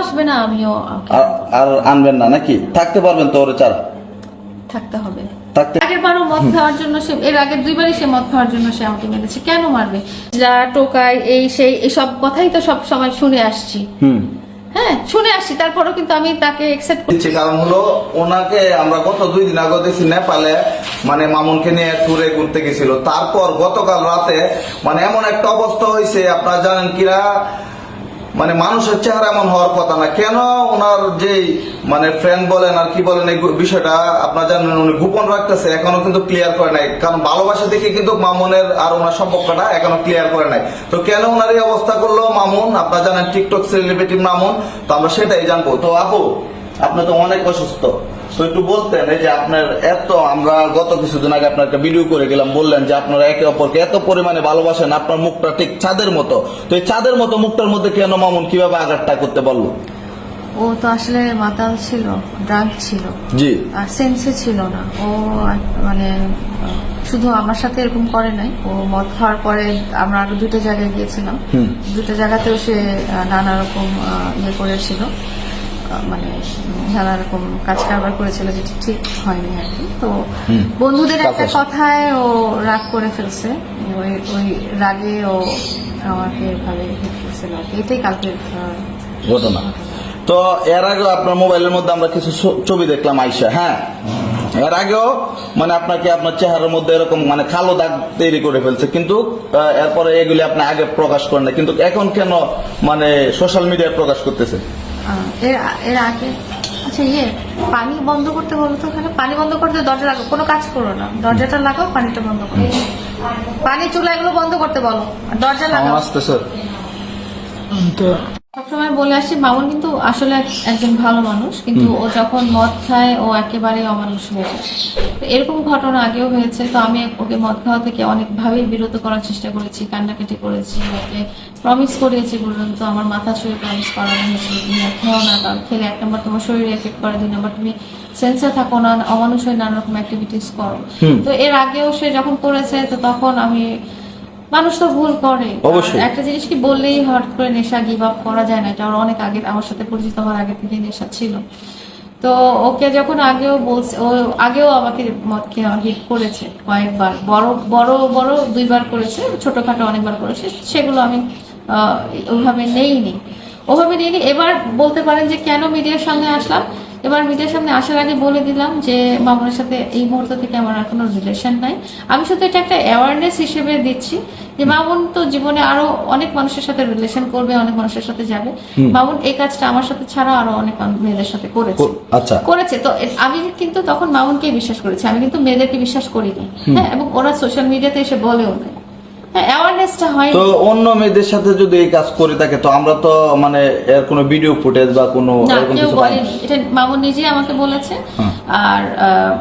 আসবে না আমিও আর আর আনবেন না নাকি? থাকতে পারবেন তো ওরে ছাড়া থাকতে হবে। থাকতে আগের বারও মদ খাওয়ার জন্য সে এর আগের দুইবারই সে মদ খাওয়ার জন্য সে আমাকে মেরেছে। কেন মারবে? যা টোকায় এই সেই এইসব কথাই তো সব সময় শুনে আসছি। হুম। হ্যাঁ শুনে আসছি। তারপরেও কিন্তু আমি তাকে একসেপ্ট দিচ্ছি কারণ হলো ওনাকে আমরা গত দুই দিন আগে দেখছি নেপালে মানে মামুনকে নিয়ে ট্যুরে ঘুরতে গেছিল। তারপর গতকাল রাতে মানে এমন একটা অবস্থা হয়েছে আপনারা জানেন কিরা? মানে মানুষের চেহারা এমন হওয়ার কথা না। কেন ওনার যে মানে ফ্রেন্ড বলেন আর কি বলেন এই বিষয়টা, আপনার জানেন উনি গোপন রাখতেছে, এখনও কিন্তু ক্লিয়ার করে নাই। কারণ ভালোবাসা দেখে কিন্তু মামুনের আর ওনার সম্পর্কটা এখনও ক্লিয়ার করে নাই। তো কেন ওনার এই অবস্থা করল মামুন? আপনার জানেন টিকটক সেলিব্রিটি মামুন, তো আমরা সেটাই জানব। তো আপু, আপনি তো অনেক অসুস্থ। তো একটু বলতেন এই যে আপনার এত আমরা গত কিছুদিন আগে আপনার একটা ভিডিও করে গেলাম বললেন যে আপনারা একে অপরকে এত পরিমাণে ভালোবাসেন আপনার মুখটা ঠিক চাঁদের মতো। তো এই চাঁদের মতো মুখটার মধ্যে কেন মামুন কীভাবে আঘাতটা করতে পারল? ও তো আসলে মাতাল ছিল ড্রাঙ্ক ছিল। জি। আর সেন্সে ছিল না। ও মানে শুধু আমার সাথে এরকম করে নাই। ও মদ খাওয়ার পরে আমরা আরও দুটো জায়গায় গিয়েছিলাম। দুটো জায়গাতেও সে নানা রকম ইয়ে করেছিল। মানে নানা রকম কাজ কারবার করেছিল যেটি ঠিক হয়নি আর কি। তো বন্ধুদের একটা কথায় ও রাগ করে ফেলছে। ওই ওই রাগে ও আমাকে এভাবে hit করছিল আর কি। এটাই ঘটনা। তো এর আগেও আপনার মোবাইলের মধ্যে আমরা কিছু ছবি দেখলাম আইসা হ্যাঁ? এর আগেও মানে আপনাকে আপনার চেহারার মধ্যে এরকম মানে কালো দাগ তৈরি করে ফেলছে কিন্তু এরপরে এগুলি আপনি আগে প্রকাশ করেন না কিন্তু এখন কেন মানে সোশ্যাল মিডিয়ায় প্রকাশ করতেছে? এর এর আগে। আচ্ছা ইয়ে পানি বন্ধ করতে বলো তো ওখানে। পানি বন্ধ করতে দরজা লাগাও কোনো কাজ করো না। দরজাটা লাগাও পানিটা বন্ধ করো। পানি চুলা এগুলো বন্ধ করতে বলো। আর দরজা লাগাও। আমার আসতেছে সবসময় বলে আসছি মামুন কিন্তু আসলে একজন ভালো মানুষ কিন্তু ও যখন মদ খায় ও একেবারে অমানুষ হয়ে যায়। এরকম ঘটনা আগেও হয়েছে তো আমি ওকে মদ খাওয়া থেকে অনেকভাবেই বিরত করার চেষ্টা করেছি কান্নাকাটি করেছি ওকে প্রমিস করিয়েছি পর্যন্ত আমার মাথা ছুঁয়ে প্রমিস করানো হয়েছিল তুমি খেও না কারণ খেলে এক নম্বর তোমার শরীরে এফেক্ট করে দুই নম্বর তুমি সেন্সে থাকো না অমানুষ হয়ে নানা রকম অ্যাক্টিভিটিস করো তো এর আগেও সে যখন করেছে তো তখন আমি মানুষ তো ভুল করে। অবশ্যই। একটা জিনিস কি বললেই হট করে নেশা গিভ আপ করা যায় না এটা ওর অনেক আগে আমার সাথে পরিচিত হওয়ার আগে থেকে নেশা ছিল। তো ওকে যখন আগেও বলছে ও আগেও আমাকে খেয়ে হিট করেছে কয়েকবার বড় বড় বড় দুইবার করেছে ছোটখাটো অনেকবার করেছে সেগুলো আমি আহ, ওইভাবে নেইনি। ওভাবে নিয়ে এবার বলতে পারেন যে কেন মিডিয়ার সামনে আসলাম? এবার মিডিয়ার সামনে আসার আগে বলে দিলাম যে মামুনের সাথে এই মুহূর্ত থেকে আমার আর কোনো রিলেশন নাই। আমি শুধু এটা একটা অ্যাওয়ারনেস হিসেবে দিচ্ছি যে মামুন তো জীবনে আরও অনেক মানুষের সাথে রিলেশন করবে অনেক মানুষের সাথে যাবে। মামুন এই কাজটা আমার সাথে ছাড়া আরও অনেক মেয়েদের সাথে করেছে। আচ্ছা। করেছে। তো আমি কিন্তু তখন মামুনকে বিশ্বাস করেছি। আমি কিন্তু মেয়েদেরকে বিশ্বাস করিনি। হ্যাঁ এবং ওরা সোশ্যাল মিডিয়াতে এসে বলেও নাই। অ্যাওয়ারনেসটা হয় তো অন্য মেয়েদের সাথে যদি এই কাজ করে থাকে তো আমরা তো মানে এর কোনো ভিডিও ফুটেজ বা কোনো এরকম কিছু পাই এটা মামুন নিজেই আমাকে বলেছে। আর আহ,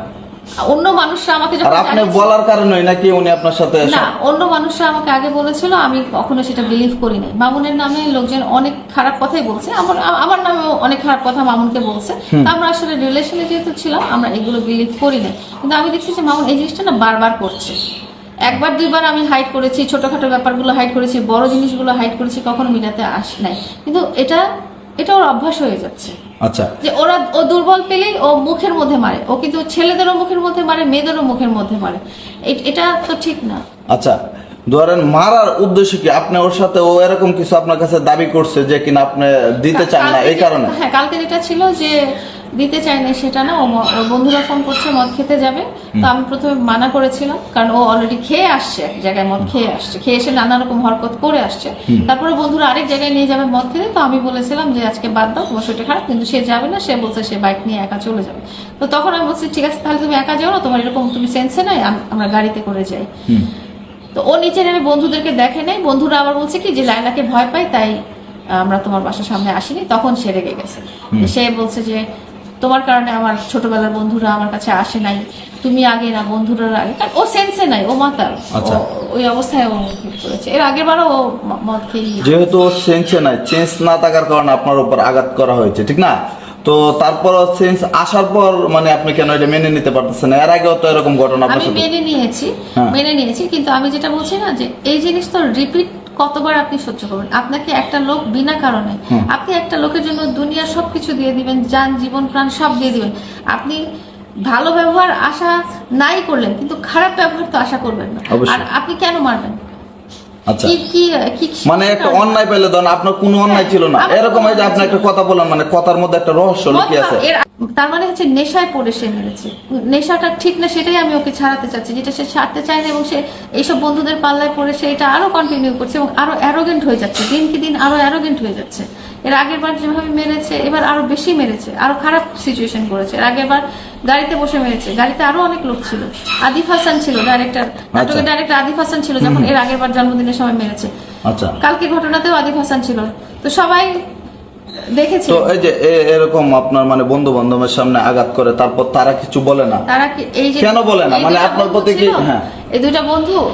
অন্য মানুষরা আমাকে যখন আপনি বলার কারণে নাকি উনি আপনার সাথে না অন্য মানুষরা আমাকে আগে বলেছিল আমি কখনো সেটা বিলিভ করি নাই মামুনের নামে লোকজন অনেক খারাপ কথাই বলছে। আমার আমার নামে অনেক খারাপ কথা মামুনকে বলছে। আমরা আসলে রিলেশনে যেহেতু ছিলাম আমরা এগুলো বিলিভ করি নাই কিন্তু আমি দেখছি যে মামুন এই জিনিসটা না বারবার করছে। একবার দুইবার আমি হাইড করেছি ছোটখাটো ব্যাপারগুলো হাইড করেছি বড় জিনিসগুলো হাইড করেছি কখনো মিলাতে আস নাই। কিন্তু এটা এটা ওর অভ্যাস হয়ে যাচ্ছে। আচ্ছা। যে ওরা ও দুর্বল পেলেই ও মুখের মধ্যে মারে। ও কিন্তু ছেলেদেরও মুখের মধ্যে মারে মেয়েদেরও মুখের মধ্যে মারে। এটা তো ঠিক না। আচ্ছা ধরেন মারার উদ্দেশ্য কি? আপনি ওর সাথে ও এরকম কিছু আপনার কাছে দাবি করছে যে কিনা আপনি দিতে চান না এই কারণে? হ্যাঁ কালকে যেটা ছিল যে দিতে চায় না সেটা না ও বন্ধুরা ফোন করছে মদ খেতে যাবে। তো আমি প্রথমে মানা করেছিলাম কারণ ও অলরেডি খেয়ে আসছে এক জায়গায় মদ খেয়ে আসছে। খেয়ে এসে নানা রকম হরকত করে আসছে। তারপরে বন্ধুরা আরেক জায়গায় নিয়ে যাবে মদ খেতে তো আমি বলেছিলাম যে আজকে বাদ দাও তোমার শরীরটা খারাপ কিন্তু সে যাবে না সে বলছে সে বাইক নিয়ে একা চলে যাবে। তো তখন আমি বলছি ঠিক আছে তাহলে তুমি একা যাও না তোমার এরকম তুমি সেন্সে নাই আমরা গাড়িতে করে যাই। তো ও নিচে নেমে বন্ধুদেরকে দেখে নেই। বন্ধুরা আবার বলছে কি যে লাইলাকে ভয় পাই তাই আমরা তোমার বাসার সামনে আসিনি। তখন সে রেগে গেছে। সে বলছে যে তোমার কারণে আমার ছোটবেলার বন্ধুরা আমার কাছে আসে নাই। তুমি আগে না বন্ধুরা আগে। কারণ ও সেন্সে নাই ও মাতাল। আচ্ছা। ওই অবস্থায় ও করেছে? এর আগের বারও ও মদ খেয়ে যেহেতু ও সেন্সে নাই চেঞ্জ না থাকার কারণে আপনার উপর আঘাত করা হয়েছে ঠিক না? তো তারপর চেঞ্জ আসার পর মানে আপনি কেন এটা মেনে নিতে পারতেছেন এর আগেও তো এরকম ঘটনা আপনার আমি সাথে। মেনে নিয়েছি হ্যাঁ। মেনে নিয়েছি কিন্তু আমি যেটা বলছি না যে এই জিনিস তো রিপিট কতবার আপনি সহ্য করবেন? আপনাকে একটা লোক বিনা কারণে আপনি একটা লোকের জন্য দুনিয়ার সবকিছু দিয়ে দিবেন যান জীবন প্রাণ সব দিয়ে দিবেন। আপনি ভালো ব্যবহার আশা নাই করলেন কিন্তু খারাপ ব্যবহার তো আশা করবেন না। আর আপনি কেন মারবেন? আচ্ছা। মানে একটা অন্যায় পেলে ধরেন আপনার কোনো অন্যায় ছিল না। এরকম যে আপনি একটা কথা বললেন মানে কথার মধ্যে একটা রহস্য লুকিয়ে আছে। তার মানে হচ্ছে নেশায় পড়ে সে মেরেছে। নেশাটা ঠিক না সেটাই আমি ওকে ছাড়াতে চাচ্ছি যেটা সে ছাড়তে চায় না এবং সে এইসব বন্ধুদের পাল্লায় পড়ে সে এটা আরও কন্টিনিউ করছে এবং আরও অ্যারোগেন্ট হয়ে যাচ্ছে দিনকে দিন আরও অ্যারোগেন্ট হয়ে যাচ্ছে। এর আগের বার যেভাবে মেরেছে এবার আরও বেশি মেরেছে আরও খারাপ সিচুয়েশন করেছে। এর আগের বার গাড়িতে বসে মেরেছে গাড়িতে আরও অনেক লোক ছিল। আদিফ হাসান ছিল ডাইরেক্টর নাটকের ডাইরেক্টর আদিফ হাসান ছিল যখন এর আগের বার জন্মদিনের সময় মেরেছে। আচ্ছা। কালকে ঘটনাতেও আদিফ হাসান ছিল। তো সবাই দেখেছে। তো এই যে এরকম আপনার মানে বন্ধু বান্ধবের সামনে আঘাত করে তারপর তারা কিছু বলে না? তারা কি এই যে কেন বলে না? মানে আপনার প্রতি কি- হ্যাঁ। এই দুইটা বন্ধু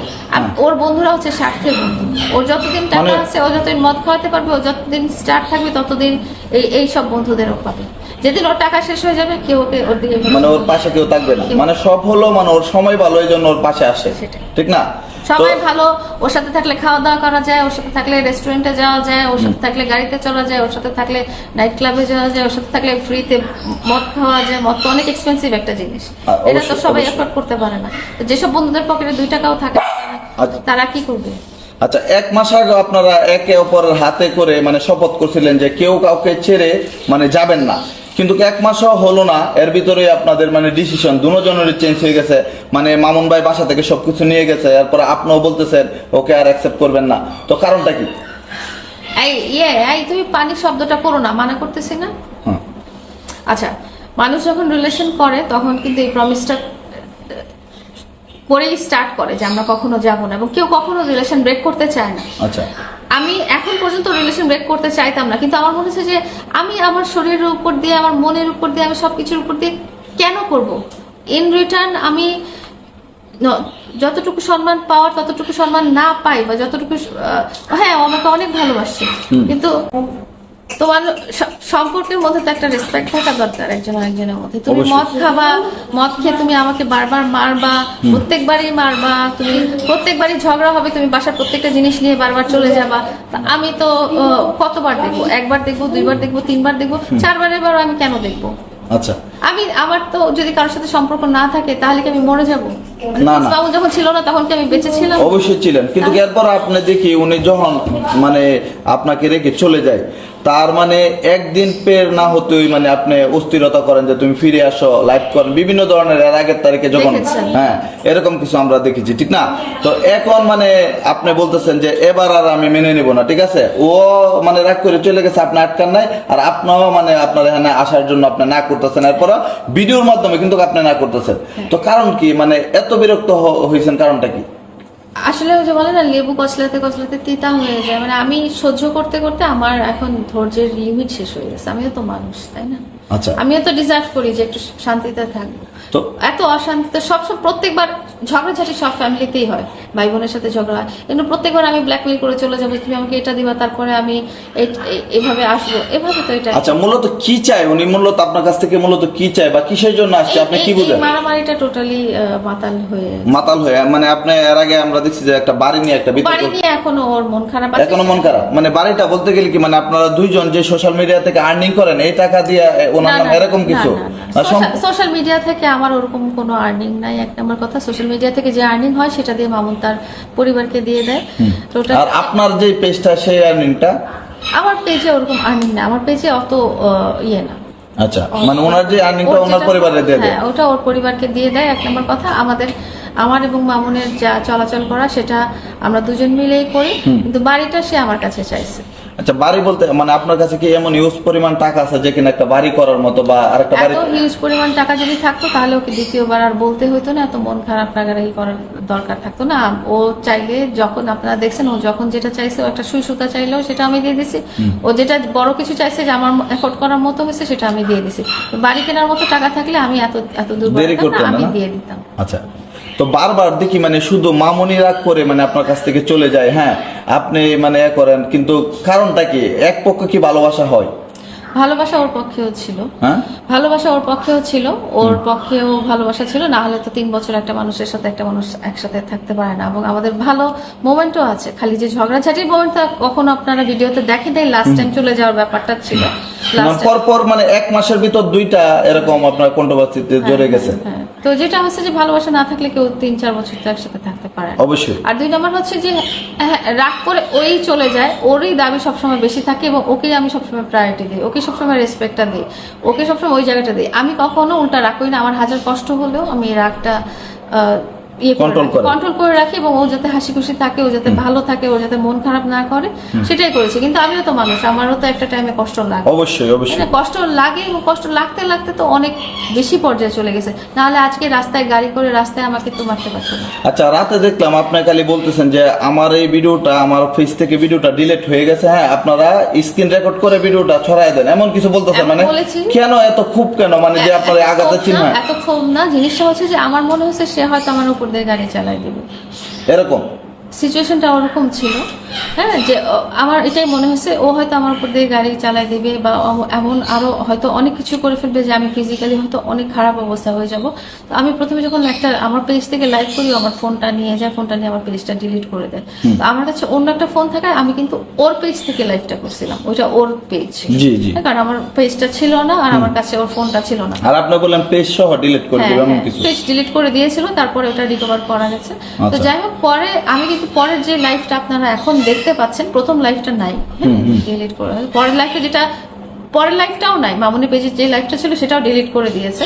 ওর বন্ধুরা হচ্ছে স্বার্থের বন্ধু। ওর যতদিন টাকা মানে- আছে ও যতদিন মদ খাওয়াতে পারবে ও যতদিন স্টার্ট থাকবে ততদিন এই এই সব বন্ধুদেরও পাবে। যেদিন ওর টাকা শেষ হয়ে যাবে কেউ ওকে ওর দিকে মানে ওর পাশে কেউ থাকবে না। মানে সব হলো মানে ওর সময় ভালো এই জন্য ওর পাশে আসে। ঠিক না? সবাই ভালো ওর সাথে থাকলে খাওয়া দাওয়া করা যায় ওর সাথে থাকলে রেস্টুরেন্টে যাওয়া যায় ওর সাথে থাকলে গাড়িতে চলা যায় ওর সাথে থাকলে নাইট ক্লাবে যাওয়া যায় ওর সাথে থাকলে ফ্রিতে মদ খাওয়া যায় মদ তো অনেক এক্সপেন্সিভ একটা জিনিস। এটা তো সবাই। এফোর্ড করতে পারে না। যেসব বন্ধুদের পকেটে দুই টাকাও থাকে আচ্ছা। তারা কি করবে? আচ্ছা এক মাস আগে আপনারা একে অপরের হাতে করে মানে শপথ করছিলেন যে কেউ কাউকে ছেড়ে মানে যাবেন না। কিন্তু এক মাসও হলো না এর ভিতরে আপনাদের মানে ডিসিশন দুজনেরই চেঞ্জ হয়ে গেছে। মানে মামুন ভাই বাসা থেকে সবকিছু নিয়ে গেছে এরপর আপনিও বলতেছেন ওকে আর অ্যাকসেপ্ট করবেন না। তো কারণটা কি? এই ইয়ে এই তুমি পানি শব্দটা করো না মানা করতেছি না? হ্যাঁ। আচ্ছা মানুষ যখন রিলেশন করে তখন কিন্তু এই প্রমিসটা করেই স্টার্ট করে যে আমরা কখনো যাব না এবং কেউ কখনো রিলেশন ব্রেক করতে চায় না। আচ্ছা। আমি এখন পর্যন্ত রিলেশন ব্রেক করতে চাইতাম না। কিন্তু আমার মনে হচ্ছে যে আমি আমার শরীরের উপর দিয়ে আমার মনের উপর দিয়ে আমি সবকিছুর উপর দিয়ে কেন করব? ইন রিটার্ন আমি যতটুকু সম্মান পাওয়ার ততটুকু সম্মান না পাই বা যতটুকু হ্যাঁ আমাকে অনেক ভালোবাসি। কিন্তু তোমার সম্পর্কের মধ্যে তো একটা রেসপেক্ট থাকা দরকার একজন আরেকজনের মধ্যে। তুমি মদ খাবা মদ খেয়ে তুমি আমাকে বারবার মারবা প্রত্যেকবারই মারবা তুমি প্রত্যেকবারই ঝগড়া হবে তুমি বাসার প্রত্যেকটা জিনিস নিয়ে বারবার চলে যাবা। আমি তো কতবার দেখব? একবার দেখব দুইবার দেখব তিনবার দেখব চারবারের বার আমি কেন দেখব? আচ্ছা। আমি আমার তো যদি কারোর সাথে সম্পর্ক না থাকে তাহলে কি আমি মরে যাব? না, না। বাবু যখন ছিল না তখন কি আমি বেঁচে ছিলাম? অবশ্যই ছিলেন কিন্তু এরপর আপনি দেখি উনি যখন মানে আপনাকে রেখে চলে যায় তার মানে একদিন পের না হতেই মানে আপনি অস্থিরতা করেন যে তুমি ফিরে আসো লাইভ করেন বিভিন্ন ধরনের এর আগের তারিখে যখন হ্যাঁ এরকম কিছু আমরা দেখেছি ঠিক না? তো এখন মানে আপনি বলতেছেন যে এবার আর আমি মেনে নিব না ঠিক আছে? ও মানে রাগ করে চলে গেছে আপনি আটকান নাই আর আপনিও মানে আপনার এখানে আসার জন্য আপনি না করতেছেন এরপর ভিডিওর মাধ্যমে কিন্তু আপনি না করতেছেন। তো কারণ কি? মানে এত বিরক্ত হয়েছেন কারণটা কি? আসলে ওই যে বলে না লেবু কচলাতে কচলাতে তিতা হয়ে যায়। মানে আমি সহ্য করতে করতে আমার এখন ধৈর্যের লিমিট শেষ হয়ে গেছে। আমিও তো মানুষ তাই না? আচ্ছা। আমিও তো ডিজার্ভ করি যে একটু শান্তিতে থাকব। তো এত অশান্তিতে সবসময় প্রত্যেকবার ঝগড়াঝাটি সব ফ্যামিলিতেই হয় ভাই বোনের সাথে ঝগড়া হয়। কিন্তু প্রত্যেকবার আমি ব্ল্যাকমেল করে চলে যাব তুমি আমাকে এটা দিবা তারপরে আমি এভাবে আসব। এভাবে তো এটা আচ্ছা মূলত কি চায়? উনি মূলত আপনার কাছ থেকে মূলত কি চায় বা কিসের জন্য আসছে? আপনি কি বুঝেন? মারামারিটা টোটালি মাতাল হয়ে মাতাল হয়ে মানে আপনি এর আগে আমরা দেখছি যে একটা বাড়ি নিয়ে একটা বিতর্ক বাড়ি নিয়ে এখনও ওর মন খারাপ আছে। এখনও মন খারাপ? মানে বাড়িটা বলতে গেলে কি মানে আপনারা দুইজন যে সোশ্যাল মিডিয়া থেকে আর্নিং করেন এই টাকা দিয়ে ওনার নাম এরকম কিছু? সোশ্যাল মিডিয়া থেকে আমার ওরকম কোনো আর্নিং নাই এক নম্বর কথা সোশ্যাল মিডিয়া থেকে যে আর্নিং হয় সেটা দিয়ে মামুন তার পরিবারকে দিয়ে দেয়। তো ওটা আর আপনার যে পেজটা সেই আর্নিংটা আমার পেজে ওরকম আর্নিং না আমার পেজে অত ইয়ে না। আচ্ছা মানে ওনার যে আর্নিংটা ওনার পরিবারে দিয়ে দেয়। হ্যাঁ ওটা ওর পরিবারকে দিয়ে দেয় এক নম্বর কথা। আমাদের আমার এবং মামুনের যা চলাচল করা সেটা আমরা দুজন মিলেই করি কিন্তু বাড়িটা সে আমার কাছে চাইছে। আচ্ছা বাড়ি বলতে মানে আপনার কাছে কি এমন ইউজ পরিমাণ টাকা আছে যে কিনা একটা বাড়ি করার মতো বা আরেকটা বাড়ি এত হিউজ পরিমাণ টাকা যদি থাকতো তাহলে ওকে দ্বিতীয়বার আর বলতে হতো না এত মন খারাপ রাগারাগি করার দরকার থাকতো না। ও চাইলে যখন আপনারা দেখছেন ও যখন যেটা চাইছে ও একটা সুই সুতা চাইলেও সেটা আমি দিয়ে দিছি। ও যেটা বড় কিছু চাইছে যে আমার এফোর্ড করার মতো হয়েছে সেটা আমি দিয়ে দিছি। বাড়ি কেনার মতো টাকা থাকলে আমি এত এত দূর আমি দিয়ে দিতাম। আচ্ছা তো বারবার দেখি মানে শুধু মামনি রাগ করে মানে আপনার কাছ থেকে চলে যায় হ্যাঁ আপনি মানে করেন, কিন্তু কারণটা কি? এক পক্ষ কি ভালোবাসা হয়? ভালোবাসা ওর পক্ষেও ছিল। হ্যাঁ? ভালোবাসা ওর পক্ষেও ছিল ওর পক্ষেও ভালোবাসা ছিল না হলে তো তিন বছর একটা মানুষের সাথে একটা মানুষ একসাথে থাকতে পারে না। এবং আমাদের ভালো মোমেন্টও আছে খালি যে ঝগড়াঝাটির মোমেন্টটা কখনো আপনারা ভিডিওতে দেখেন নাই লাস্ট টাইম চলে যাওয়ার ব্যাপারটা ছিল। মানে মানে এক মাসের ভিতর দুইটা এরকম আপনার কন্ট্রোভার্সিতে জড়ে গেছে। হ্যাঁ। তো যেটা হচ্ছে যে ভালোবাসা না থাকলে কেউ তিন চার বছর তো একসাথে থাকতে পারে না। অবশ্যই। আর দুই নম্বর হচ্ছে যে হ্যাঁ, রাগ করে ওই চলে যায় ওরই দাবি সবসময় বেশি থাকে এবং ওকেই আমি সবসময় প্রায়োরিটি দিই। ওকে সবসময় রেসপেক্টটা দিই। ওকে সবসময় ওই জায়গাটা দিই। আমি কখনো উল্টা রাগ করি না। আমার হাজার কষ্ট হলেও আমি রাগটা আহ, ইয়ে করে। কন্ট্রোল করে। রাখি এবং ও যাতে হাসি খুশি থাকে ও যাতে ভালো থাকে ও যাতে মন খারাপ না করে সেটাই করেছি। কিন্তু আমিও তো মানুষ আমারও তো একটা টাইমে কষ্ট লাগে। অবশ্যই অবশ্যই। মানে কষ্ট লাগে এবং কষ্ট লাগতে লাগতে তো অনেক বেশি পর্যায়ে চলে গেছে। নাহলে আজকে রাস্তায় গাড়ি করে রাস্তায় আমাকে তো মারতে পারতো না। আচ্ছা রাতে দেখলাম খালি বলতেছেন যে আমার এই ভিডিওটা আমার ফেস থেকে ভিডিওটা ডিলিট হয়ে গেছে। হ্যাঁ আপনারা স্ক্রিন রেকর্ড করে ভিডিওটা ছড়াই দেন। এমন কিছু বলতেছেন? মানে। কেন এত খুব কেন? মানে যে আপনার এত আঘাতের চিহ্ন? এত ক্ষোভ না। জিনিসটা হচ্ছে যে আমার মনে হচ্ছে সে হয়তো আমার উপর দিয়ে গাড়ি চালাই দেবে। এরকম? সিচুয়েশনটা ওরকম ছিল। হ্যাঁ যে আমার এটাই মনে হচ্ছে ও হয়তো আমার উপর দিয়ে গাড়ি চালাই দেবে বা এমন আরও হয়তো অনেক কিছু করে ফেলবে যে আমি ফিজিক্যালি হয়তো অনেক খারাপ অবস্থা হয়ে যাব। তো আমি প্রথমে যখন একটা আমার পেজ থেকে লাইভ করি আমার ফোনটা নিয়ে যায় ফোনটা নিয়ে আমার পেজটা ডিলিট করে দেয়। তো আমার কাছে অন্য একটা ফোন থাকায় আমি কিন্তু ওর পেজ থেকে লাইভটা করছিলাম ওইটা ওর পেজ জি কারণ আমার পেজটা ছিল না আর আমার কাছে ওর ফোনটা ছিল না। আর আপনি বললেন পেজ সহ ডিলিট করে হ্যাঁ, কিছু। পেজ ডিলিট করে দিয়েছিল তারপরে ওটা রিকভার করা গেছে। তো আচ্ছা। যাই হোক পরে আমি কিন্তু পরের যে লাইফটা আপনারা এখন দেখতে পাচ্ছেন প্রথম লাইফটা নাই ডিলিট করে পরের লাইফে যেটা পরের লাইফটাও নাই মামুনি পেজের যে লাইফটা ছিল সেটাও ডিলিট করে দিয়েছে।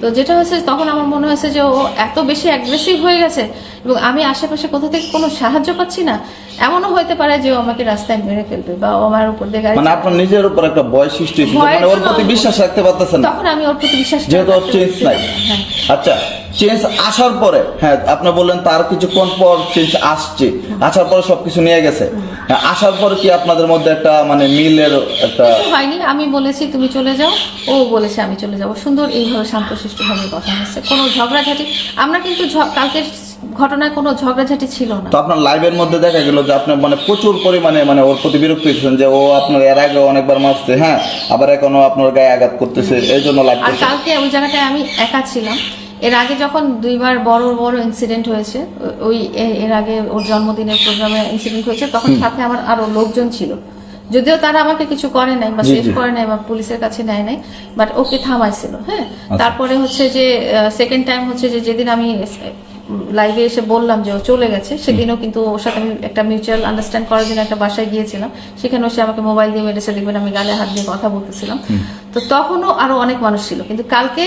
তো যেটা হয়েছে তখন আমার মনে হয়েছে যে ও এত বেশি অ্যাগ্রেসিভ হয়ে গেছে এবং আমি আশেপাশে কোথা থেকে কোনো সাহায্য পাচ্ছি না এমনও হইতে পারে যে ও আমাকে রাস্তায় মেরে ফেলবে বা ও আমার উপর দিয়ে মানে আপনার নিজের উপর একটা ভয় সৃষ্টি হয়েছিল মানে ওর প্রতি বিশ্বাস রাখতে পারতেছেন না। তখন আমি ওর প্রতি বিশ্বাস যেহেতু ওর চেঞ্জ নাই। হ্যাঁ। আচ্ছা চেঞ্জ আসার পরে হ্যাঁ আপনি বললেন তার কিছুক্ষণ পর চেঞ্জ আসছে। আসার পরে সবকিছু নিয়ে গেছে। হ্যাঁ, আসার পরে কি আপনাদের মধ্যে একটা মানে মিলের একটা হয়নি আমি বলেছি তুমি চলে যাও। ও বলেছে আমি চলে যাব। সুন্দর এইভাবে শান্তশিষ্ট ভাবে কথা হচ্ছে কোনো ঝগড়াঝাটি আমরা কিন্তু কালকের ঘটনায় কোনো ঝগড়াঝাটি ছিল না। তো আপনার লাইভের মধ্যে দেখা গেল যে আপনি মানে প্রচুর পরিমাণে মানে ওর প্রতি বিরক্ত হয়েছেন যে ও আপনার এর আগে অনেকবার মারছে হ্যাঁ আবার এখনও আপনার গায়ে আঘাত করতেছে। এই জন্য লাইভ আর কালকে ওই জায়গাটায় আমি একা ছিলাম। এর আগে যখন দুইবার বড় বড় ইনসিডেন্ট হয়েছে ওই এর আগে ওর জন্মদিনের প্রোগ্রামে ইনসিডেন্ট হয়েছে তখন সাথে আমার আরও লোকজন ছিল। যদিও তারা আমাকে কিছু করে নাই বা সেভ করে নাই বা পুলিশের কাছে নেয় নাই বাট ওকে থামাইছিল হ্যাঁ। আচ্ছা। তারপরে হচ্ছে যে সেকেন্ড টাইম হচ্ছে যে যেদিন আমি লাইভে এসে বললাম যে ও চলে গেছে সেদিনও কিন্তু ওর সাথে আমি একটা মিউচুয়াল আন্ডারস্ট্যান্ড করার জন্য একটা বাসায় গিয়েছিলাম। সেখানে সে আমাকে মোবাইল দিয়ে মেরেছে দেখবেন আমি গালে হাত দিয়ে কথা বলতেছিলাম। তো তখনও আরও অনেক মানুষ ছিল কিন্তু কালকে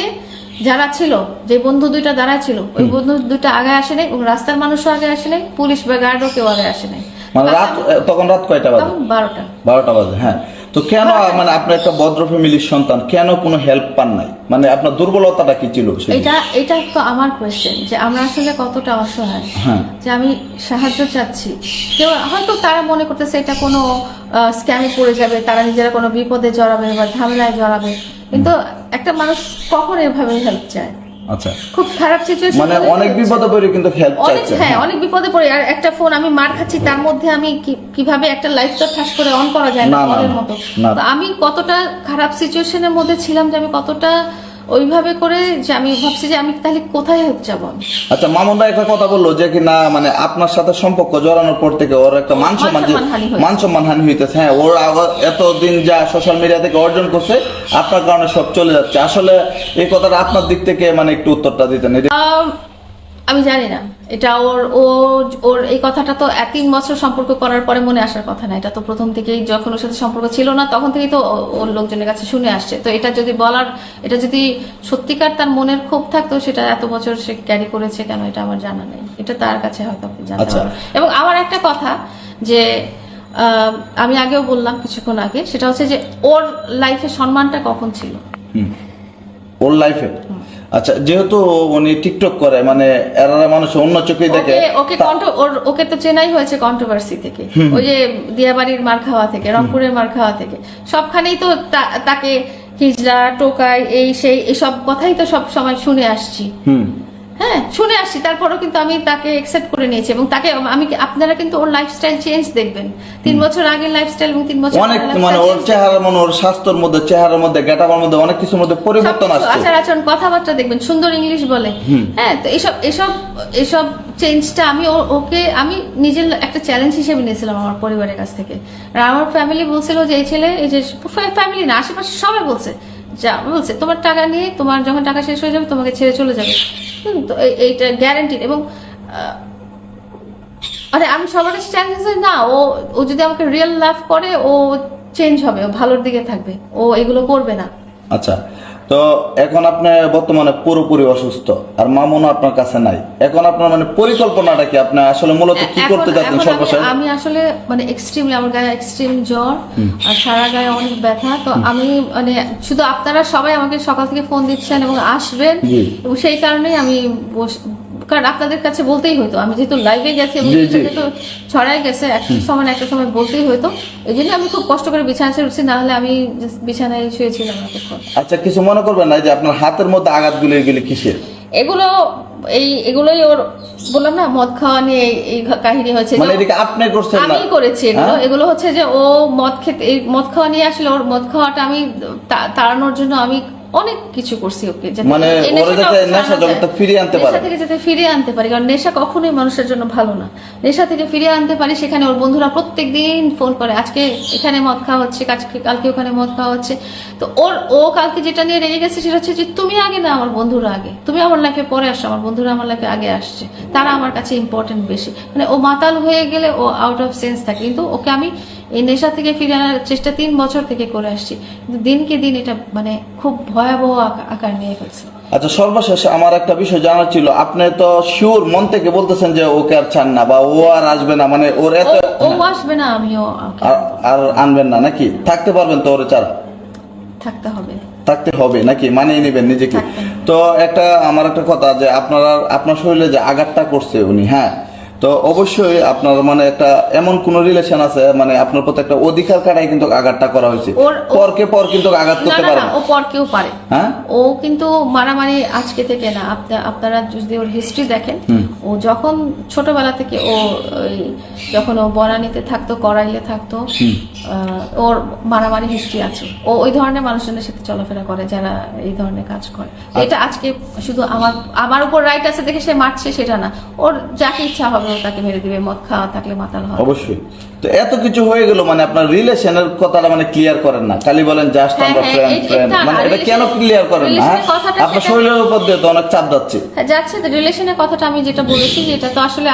যারা ছিল যে বন্ধু দুইটা দাঁড়ায় ছিল ওই বন্ধু দুইটা আগে আসে নাই এবং রাস্তার মানুষও আগে আসে নাই পুলিশ বা গার্ডও কেউ আগে আসে নাই। মানে রাত তখন রাত কয়টা বাজে? বারোটা। বারোটা বাজে হ্যাঁ। তো কেন মানে আপনার একটা ভদ্র ফ্যামিলির সন্তান কেন কোনো হেল্প পান নাই? মানে আপনার দুর্বলতাটা কি ছিল এটা এটা তো আমার কোয়েশ্চেন যে আমরা আসলে কতটা অসহায় হ্যাঁ। যে আমি সাহায্য চাচ্ছি। কেউ হয়তো তারা মনে করতেছে এটা কোনো স্ক্যামে পড়ে যাবে তারা নিজেরা কোনো বিপদে জড়াবে বা ঝামেলায় জড়াবে। কিন্তু একটা মানুষ কখন এভাবে হেল্প চায়? আচ্ছা। খুব খারাপ সিচুয়েশন মানে অনেক বিপদে পড়ে কিন্তু হেল্প অনেক চাইছে। হ্যাঁ অনেক বিপদে পড়ে। আর একটা ফোন আমি মার খাচ্ছি তার মধ্যে আমি কীভাবে একটা ঠাস করে অন করা যায় না, মতো? তো আমি কতটা খারাপ সিচুয়েশনের মধ্যে ছিলাম যে আমি কতটা ওইভাবে করে যে আমি ভাবছি যে আমি তাহলে কোথায় হেল্প যাব আমি? আচ্ছা মামুনরা একটা কথা বলল যে কি না মানে আপনার সাথে সম্পর্ক জড়ানোর পর থেকে ওর একটা মান সম্মান যে- মান-সম্মান হানি হয়েছে। মান সম্মান হানি হইতেছে হ্যাঁ ওর আগ- এতদিন যা সোশ্যাল মিডিয়া থেকে অর্জন করছে আপনার কারণে সব চলে যাচ্ছে আসলে এই কথাটা আপনার দিক থেকে মানে একটু উত্তরটা দিতেন এটা- আম, আমি জানি না। এটা ওর ও ওর এই কথাটা তো এক তিন বছর সম্পর্ক করার পরে মনে আসার কথা না। এটা তো প্রথম থেকেই যখন ওর সাথে সম্পর্ক ছিল না তখন থেকেই তো ওর লোকজনের কাছে শুনে আসছে। তো এটা যদি বলার এটা যদি সত্যিকার তার মনের ক্ষোভ থাকতো সেটা এত বছর সে ক্যারি করেছে কেন এটা আমার জানা নেই। এটা তার কাছে হয়তো আপনি জানতে আচ্ছা। এবং আমার একটা কথা যে আমি আগেও বললাম কিছুক্ষণ আগে সেটা হচ্ছে যে ওর লাইফে সম্মানটা কখন ছিল? ওর লাইফে আচ্ছা যেহেতু উনি টিকটক করে মানে এরা মানুষ অন্য চোখে দেখে ওকে ওকে কন্ট্রো- ওর ওকে তো চেনাই হয়েছে কন্ট্রোভার্সি থেকে। ওই যে দিয়াবাড়ির মার খাওয়া থেকে রংপুরের মার খাওয়া থেকে। সবখানেই তো তাকে হিজড়া টোকাই এই সেই এসব কথাই তো সব সময় শুনে আসছি। হুম। হ্যাঁ শুনে আসছি। তারপরেও কিন্তু আমি তাকে একসেপ্ট করে নিয়েছি এবং তাকে আমি আপনারা কিন্তু ওর লাইফস্টাইল চেঞ্জ দেখবেন। তিন বছর আগের লাইফস্টাইল এবং তিন বছর অনেক মানে ওর চেহারা মানে ওর স্বাস্থ্যের মধ্যে চেহারার মধ্যে গেটাবার মধ্যে অনেক কিছুর মধ্যে পরিবর্তন আসছে। আচার আচরণ কথাবার্তা দেখবেন সুন্দর ইংলিশ বলে। হ্যাঁ তো এসব এসব এসব চেঞ্জটা আমি ওকে আমি নিজের একটা চ্যালেঞ্জ হিসেবে নিয়েছিলাম আমার পরিবারের কাছ থেকে। আর আমার ফ্যামিলি বলছিল যে এই ছেলে এই যে ফ্যামিলি না আশেপাশে সবাই বলছে যা বলছে, তোমার টাকা নিয়ে তোমার যখন টাকা শেষ হয়ে যাবে, তোমাকে ছেড়ে চলে যাবে। তো এইটা গ্যারান্টি এবং আরে আমি সবার কাছে না, ও ও যদি আমাকে রিয়েল লাভ করে, ও চেঞ্জ হবে, ও ভালোর দিকে থাকবে, ও এগুলো করবে না। আচ্ছা তো এখন আপনি বর্তমানে পুরোপুরি অসুস্থ আর মামুনও আপনার কাছে নাই। এখন আপনার মানে পরিকল্পনাটা কি? আপনি আসলে মূলত কি করতে যাচ্ছেন আমি- সর্বশেষ? আমি আসলে মানে এক্সট্রিমলি আমার গায়ে এক্সট্রিম জ্বর আর সারা গায়ে অনেক ব্যথা। তো আমি মানে শুধু আপনারা সবাই আমাকে সকাল থেকে ফোন দিচ্ছেন এবং আসবেন। এবং সেই কারণেই আমি কারণ আপনাদের কাছে বলতেই হতো আমি যেহেতু লাইভে গেছি। তো ছড়াই গেছে একটা সময় একটা সময় বলতেই হতো এই জন্য আমি খুব কষ্ট করে বিছানা ছেড়ে উঠছি না হলে আমি বিছানায় শুয়েছিলাম আচ্ছা কিছু মনে করবেন না যে আপনার হাতের মধ্যে আঘাতগুলো এগুলি কিসের? এগুলো এই এগুলোই ওর বললাম না মদ খাওয়া নিয়ে এই- কাহিনী হয়েছে। মানে যে- এদিকে আপনি করছেন না? আমি করেছি এগুলো। হ্যাঁ? এগুলো হচ্ছে যে ও মদ খেতে এই মদ খাওয়া নিয়ে আসলে ওর মদ খাওয়াটা আমি তাড়ানোর জন্য আমি অনেক কিছু করছি ওকে মানে যাতে নেশা জগৎটা ফিরিয়ে আনতে পারে। নেশা থেকে যাতে ফিরিয়ে আনতে পারি কারণ নেশা কখনোই মানুষের জন্য ভালো না। নেশা থেকে ফিরিয়ে আনতে পারি সেখানে ওর বন্ধুরা প্রত্যেক দিন ফোন করে আজকে এখানে মদ খাওয়া হচ্ছে আজকে কালকে ওখানে মদ খাওয়া হচ্ছে। তো ওর ও কালকে যেটা নিয়ে রেগে গেছে সেটা হচ্ছে যে তুমি আগে না আমার বন্ধুরা আগে তুমি আমার লাইফে পরে আসো আমার বন্ধুরা আমার লাইফে আগে আসছে। তারা আমার কাছে ইম্পর্টেন্ট বেশি। মানে ও মাতাল হয়ে গেলে ও আউট অফ সেন্স থাকে কিন্তু ওকে আমি এই নেশা থেকে ফিরে আনার চেষ্টা তিন বছর থেকে করে আসছি। কিন্তু দিনকে দিন এটা মানে খুব ভয়াবহ আকার নিয়ে ফেলছে। আচ্ছা সর্বশেষ আমার একটা বিষয় জানার ছিল। আপনি তো শিওর মন থেকে বলতেছেন যে ওকে আর চান না বা ও আর আসবে না মানে ওর এত ও- আসবে না আমিও আর- আর আনবেন না নাকি? থাকতে পারবেন তো ওরে ছাড়া? থাকতে হবে। থাকতে হবে নাকি? মানিয়ে নেবেন নিজেকে। তো একটা আমার একটা কথা যে আপনারা আপনার শরীরে যে আঘাতটা করছে উনি হ্যাঁ তো অবশ্যই আপনার মানে একটা এমন কোন রিলেশন আছে মানে আপনার প্রতি একটা অধিকার কাটাই কিন্তু আঘাতটা করা হয়েছে। পরকে পর কিন্তু আঘাত করতে পারে না ও পর কেউ পারে। হ্যাঁ? ও কিন্তু মারামারি আজকে থেকে না আপনা- আপনারা যদি ওর হিস্ট্রি দেখেন ও যখন ছোটবেলা থেকে ও যখন ও বনানীতে থাকতো করাইলে থাকতো ওর মারামারি হিস্ট্রি আছে। ও ওই ধরনের মানুষজনের সাথে চলাফেরা করে যারা এই ধরনের কাজ করে। এটা আজকে শুধু আমার আমার উপর রাইট আছে দেখে সে মারছে সেটা না। ওর যাকে ইচ্ছা হবে তাকে মেরে দিবে মদ খাওয়া থাকলে মাতাল হবে অবশ্যই। তো এত কিছু হয়ে গেল মানে আপনার রিলেশনের কথাটা মানে ক্লিয়ার করেন না। খালি বলেন জাস্ট হ্যাঁ, আমরা হ্যাঁ, ফ্রেন্ড ফ্রেন্ড মানে এটা কেন ক্লিয়ার করেন না হ্যাঁ? আপনার শরীরের উপর দিয়ে তো অনেক চাপ যাচ্ছে। যাচ্ছে তো রিলেশনের কথাটা আমি যেটা বলেছি যে এটা তো আসলে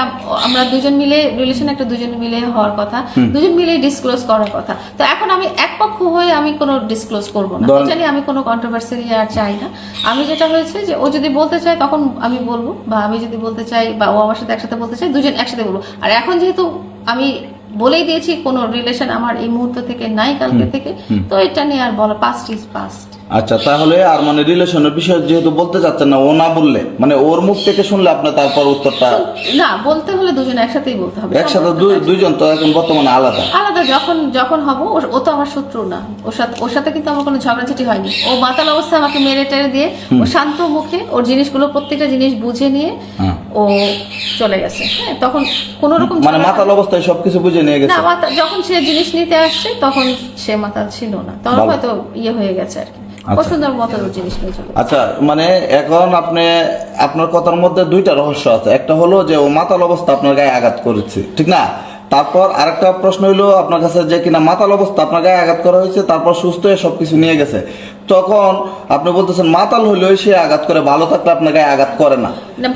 আমরা দুজন মিলে রিলেশন একটা দুজন মিলে হওয়ার কথা। দুজন মিলে ডিসক্লোজ করার কথা। তো এখন আমি এক পক্ষ হয়ে আমি কোনো ডিসক্লোজ করব না। এটা আমি কোনো কন্ট্রোভার্সি আর চাই না। আমি যেটা হয়েছে যে ও যদি বলতে চায় তখন আমি বলব। বা আমি যদি বলতে চাই বা ও আমার সাথে একসাথে বলতে চাই দুজন একসাথে বলব। আর এখন যেহেতু আমি বলেই দিয়েছি কোনো রিলেশন আমার এই মুহূর্ত থেকে নাই কালকে থেকে। তো এটা নিয়ে আর বলো পাস্ট ইজ পাস্ট আচ্ছা তাহলে আর মানে রিলেশনের বিষয়ে যেহেতু বলতে চাচ্ছেন না ও না বললে মানে ওর মুখ থেকে শুনলে আপনার তারপর উত্তরটা? না বলতে হলে দুজন একসাথেই বলতে হবে। একসাথে দুই- দুইজন তো এখন বর্তমানে আলাদা। আলাদা যখন যখন হব ও- তো আমার শত্রু না। ওর সাথে ওর সাথে কিন্তু আমার কোনো ঝগড়াঝাটি হয়নি। ও মাতাল অবস্থায় আমাকে মেরে টেরে দিয়ে ও শান্ত মুখে ওর জিনিসগুলো প্রত্যেকটা জিনিস বুঝে নিয়ে হ্যাঁ। ও চলে গেছে। হ্যাঁ তখন কোন রকম মানে মাতাল অবস্থায় সবকিছু বুঝে নিয়ে না গেছে মাতাল যখন সে জিনিস নিতে আসছে তখন সে মাতাল ছিল না। তখন। হয়তো ইয়ে হয়ে গেছে আর কি। পছন্দের মতো জিনিস। আচ্ছা মানে এখন আপনি আপনার কথার মধ্যে দুইটা রহস্য আছে। একটা হলো যে ও মাতাল অবস্থা আপনার গায়ে আঘাত করেছে ঠিক না? তারপর আরেকটা প্রশ্ন হইল আপনার কাছে যে কিনা মাতাল অবস্থা আপনার গায়ে আঘাত করা হয়েছে তারপর সুস্থ হয়ে নিয়ে গেছে। তখন আপনি বলতেছেন মাতাল হইলেও সে আঘাত করে ভালো থাকলে আপনার গায়ে আঘাত করে না।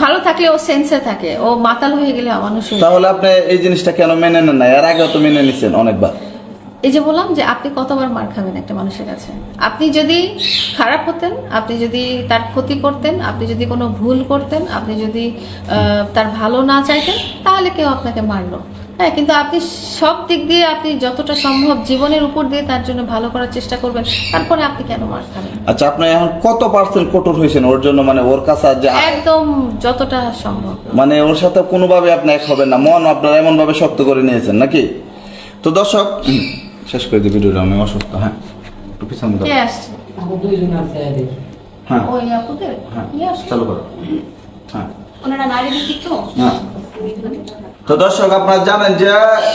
ভালো থাকলে ও সেন্সে থাকে। ও মাতাল হয়ে গেলে যায়। তাহলে আপনি এই জিনিসটা কেন মেনে নেন না এর আগেও তো মেনে নিছেন অনেকবার। এই যে বললাম যে আপনি কতবার মার খাবেন একটা মানুষের কাছে? আপনি যদি খারাপ হতেন আপনি যদি তার ক্ষতি করতেন আপনি যদি কোনো ভুল করতেন আপনি যদি তার ভালো না চাইতেন তাহলে কেউ আপনাকে মারলো। হ্যাঁ কিন্তু আপনি সব দিক দিয়ে আপনি যতটা সম্ভব জীবনের উপর দিয়ে তার জন্য ভালো করার চেষ্টা করবেন তারপরে আপনি কেন মার খাবেন? আচ্ছা আপনি এখন কত পার্সেন্ট কঠোর হয়েছেন ওর জন্য? মানে ওর কাছে একদম যতটা সম্ভব। মানে ওর সাথে কোনোভাবে আপনি এক হবেন না। মন আপনার এমন ভাবে শক্ত করে নিয়েছেন নাকি? তো দর্শক শেষ করে দিই ভিডিওটা আমি অসুস্থ হ্যাঁ? একটু পিছনে দাও। কে আসছে? দুইজন আছে হ্যাঁ। ওই আপুদের? হ্যাঁ আসছে চালু করো। হ্যাঁ। ওনারা নারী ভিত্তিক তো? হ্যাঁ তো দর্শক আপনারা জানেন যে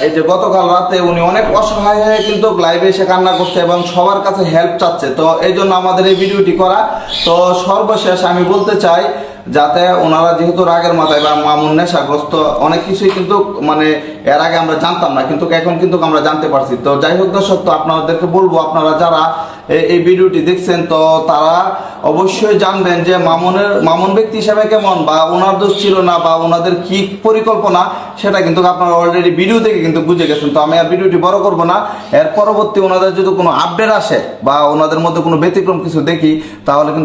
এই যে গতকাল রাতে উনি অনেক অসহায় হয়ে কিন্তু লাইভে এসে কান্না করছে এবং সবার কাছে হেল্প চাচ্ছে। তো এই জন্য আমাদের এই ভিডিওটি করা। তো সর্বশেষ আমি বলতে চাই যাতে ওনারা যেহেতু রাগের মাথায় বা মামুন নেশাগ্রস্ত, অনেক কিছুই কিন্তু মানে এর আগে আমরা জানতাম না, কিন্তু এখন কিন্তু আমরা জানতে পারছি। তো যাই হোক দর্শক, তো আপনাদেরকে বলব, আপনারা যারা এই ভিডিওটি দেখছেন, তো তারা অবশ্যই জানবেন যে মামুনের, মামুন ব্যক্তি হিসাবে কেমন বা ওনার দোষ ছিল না বা ওনাদের কি পরিকল্পনা, সেটা কিন্তু আপনারা অলরেডি ভিডিও থেকে কিন্তু বুঝে গেছেন। তো আমি আর ভিডিওটি বড় করব না। এর পরবর্তী ওনাদের যদি কোনো আপডেট আসে বা ওনাদের মধ্যে কোনো ব্যতিক্রম কিছু দেখি, তাহলে কিন্তু